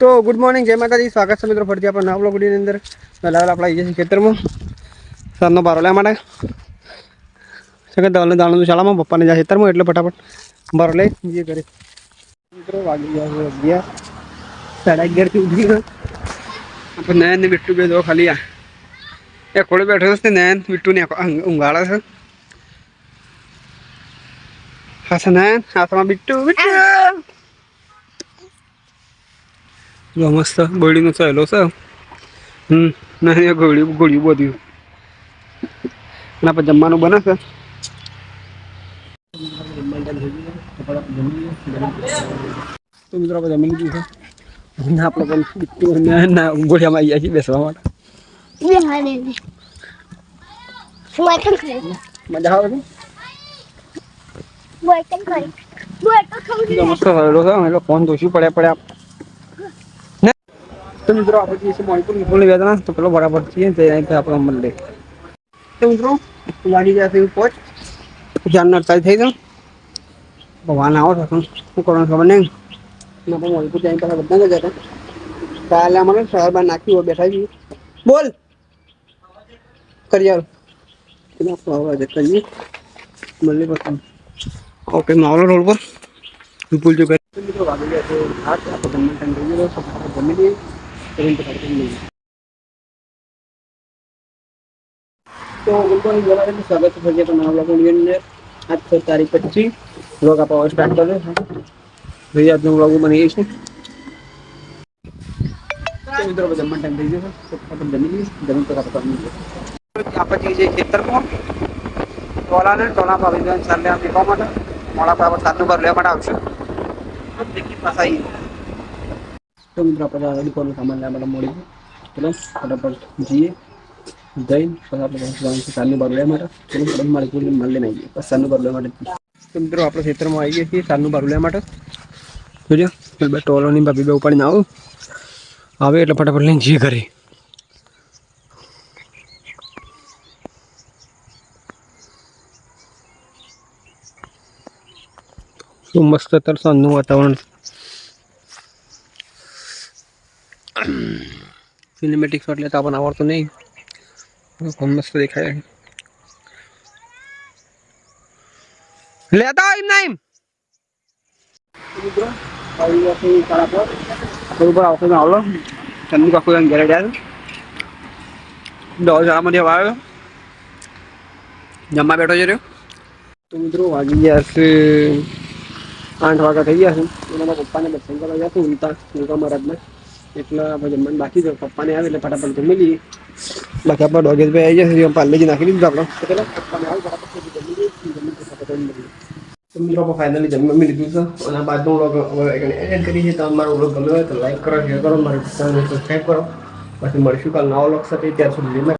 તો good morning જય માતાજી. સ્વાગત છે મિત્રો ફરીથી આપણે નવા બ્લોગની અંદર. લાવેલા આપણા આવી જઈએ ખેતરમાં. સાંજનો બારો લેવા માટે. સગત દાળ દાણનું શાળામાં, પપ્પાને જાય ખેતરમાં, એટલે ફટાફટ બારો લઈ જે ઘરે. મિત્રો વાગી ગયા અગિયાર. સાડા અગિયારથી ઉઠી ગયો. આપણે નયન ને બિટ્ટુ બે દો ખાલી આ. એ ખોડે બેઠો છે નયન બિટ્ટુ ને ઊંઘાડે છે. હા નયન? હાથમાં બિટ્ટુ બિટ્ટુ જો મસ્ત ગોળીનો સહેલો છે. હમ ના ગોળી ગોળીઓ બધું એના પર જમવાનું બને છે? તો મિત્રો આપણે જમી લીધું છે. આપણે પણ ના ગોળિયામાં આવી ગયા છીએ બેસવા માટે. મજા આવે છે? મસ્ત સહેલો છે ફોન દોષી પડ્યા પડ્યા. તો મિત્રો આપણે જઈએ છીએ મણિપુર નિપુણની વેદના તો પેલો બરાબર છીએ તે અહીંથી આપણે મળે તો મિત્રો લાગી ગયા છે પહોંચ ધ્યાન નડતા થઈ જાવ ભગવાન આવો છો શું કરવાનું ખબર નહીં ના પણ મણિપુર જઈને પાછા બધા જતા કાલે અમારે શહેર બહાર નાખ્યું હોય બેઠા છીએ બોલ કરી આવ એટલે આપણે આવા જતા કરીએ મળીએ પછી ઓકે માવલો રોડ પર વિપુલ જો કરે મિત્રો વાગી ગયા છે આઠ આપણે જમવાનું ટાઈમ થઈ ગયો છે આપણે જમી લઈએ કરીને પછી આપણે મળીએ તો ગુલબર્ગ જવા એટલે સ્વાગત છે ફરી આપણા નવા બ્લોગની અંદર આજ છે તારીખ પચીસ બ્લોગ આપણે સ્ટાર્ટ કર્યો છે ભાઈ આજનો બ્લોગ બની છે તો મિત્રો આપણે જમવાનું ટાઈમ થઈ ગયો છે તો આપણે જમી લઈએ જમીન પર આપણે જમી આપણે જઈએ છીએ ખેતરમાં ટોલા ને ટોલા પર આવી ચાલે આમ દેખવા માટે મોડા પર આપણે સાતનું બાર લેવા માટે આવશું દેખી પાછા તો મિત્રો આપણે રેડી કોનું સામાન લેવા માટે મળી ચલો ફટાફટ જઈએ જઈને પછી આપણે જવાનું છે સાતનું બાર લેવા માટે ચલો ફટાફટ મારી પૂરી માલ લઈને આવીએ પછી સાતનું બાર લેવા માટે તો મિત્રો આપણે ખેતરમાં આવીએ છીએ સાતનું બાર લેવા માટે જોજો બે ટોલોની ભાભી બે ઉપાડીને આવું આવે એટલે ફટાફટ લઈને જઈએ ઘરે શું મસ્ત અત્યારે સાંજનું વાતાવરણ સિનેમેટિક શોટ લેતા પણ આવડતું નહીં. મસ્ત દેખાય. લેતા એમ છે સાડા પર બરોબર આવતો આવલો ચંદુ કાકુ એમ. છે આવ્યો જમવા બેઠો છે રહ્યો? તો મિત્રો વાગી ગયા છે આઠ વાગ્યા થઈ ગયા છે. એના પપ્પાને દર્શન કરવા ગયા હતા ઉલતા ઉલકા મહારાજના એટલે આપણે જમવાનું બાકી છે પપ્પાને આવે એટલે ફટાફટ જમી લઈએ. બાકી આપણે ડોગેશભાઈ આવી જશે પાર્લેજી નાખી દીધું આપણે. પેલા પપ્પાને આવે ફટાફટ જમી લઈએ જમી ફટાફટ જમી લઈએ તો મિત્રો આપણે ફાઇનલી જમી લીધું છે અને બાદ બાદનો વ્લોગ એડિટ કરી છે. તો અમારો વ્લોગ ગમ્યો હોય તો લાઈક કરો શેર કરો મારી ચેનલને સબસ્ક્રાઈબ કરો. પછી મળીશું કાલ નવો વ્લોગ સાથે. ત્યાં સુધી